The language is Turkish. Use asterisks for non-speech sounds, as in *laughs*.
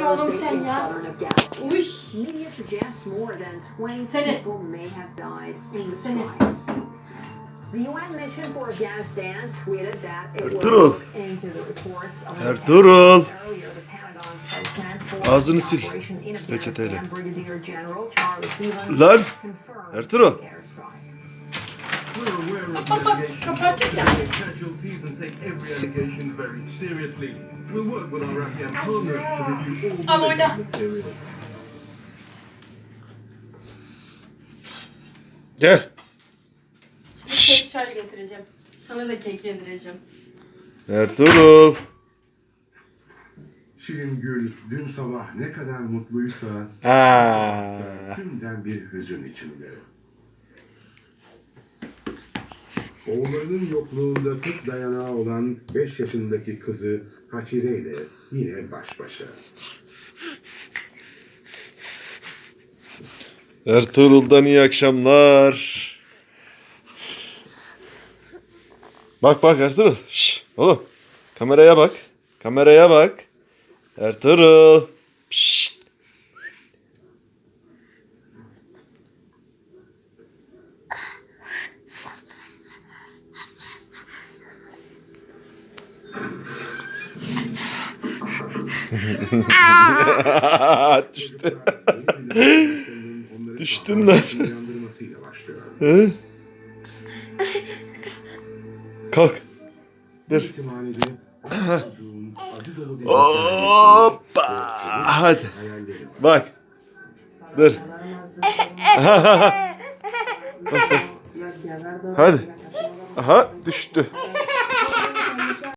oğlum sen ya. Uş. Media suggests more than 20 Seni. people may have died in the Seni. strike. The UN mission for Afghanistan tweeted that it would Ertuğrul. look into the reports of an Ertuğrul. Ağzını sil. Peçeteyle. Lan. confirmed Ertuğrul. The airstrike. We're aware of Bak, bak, the kapağı allegations çek ya. of casualties and take every allegation very seriously. We'll work with our Afghan partners to review all Al oyna. Gel. Şimdi kek çay getireceğim. Sana da kek yedireceğim. Ertuğrul. Şirin Gül dün sabah ne kadar mutluysa Ha. tümden bir hüzün içinde. Oğullarının yokluğunda tek dayanağı olan 5 yaşındaki kızı Hatire ile yine baş başa. Ertuğrul'dan iyi akşamlar. Bak bak Ertuğrul. Şş, oğlum. Kameraya bak. Kameraya bak. Ertuğrul. Şşt. *laughs* Düştü. *laughs* Düştün lan. Hı? Kalk. Dur. Hoppa. Hadi. Bak. Dur. *laughs* Hadi. Aha düştü.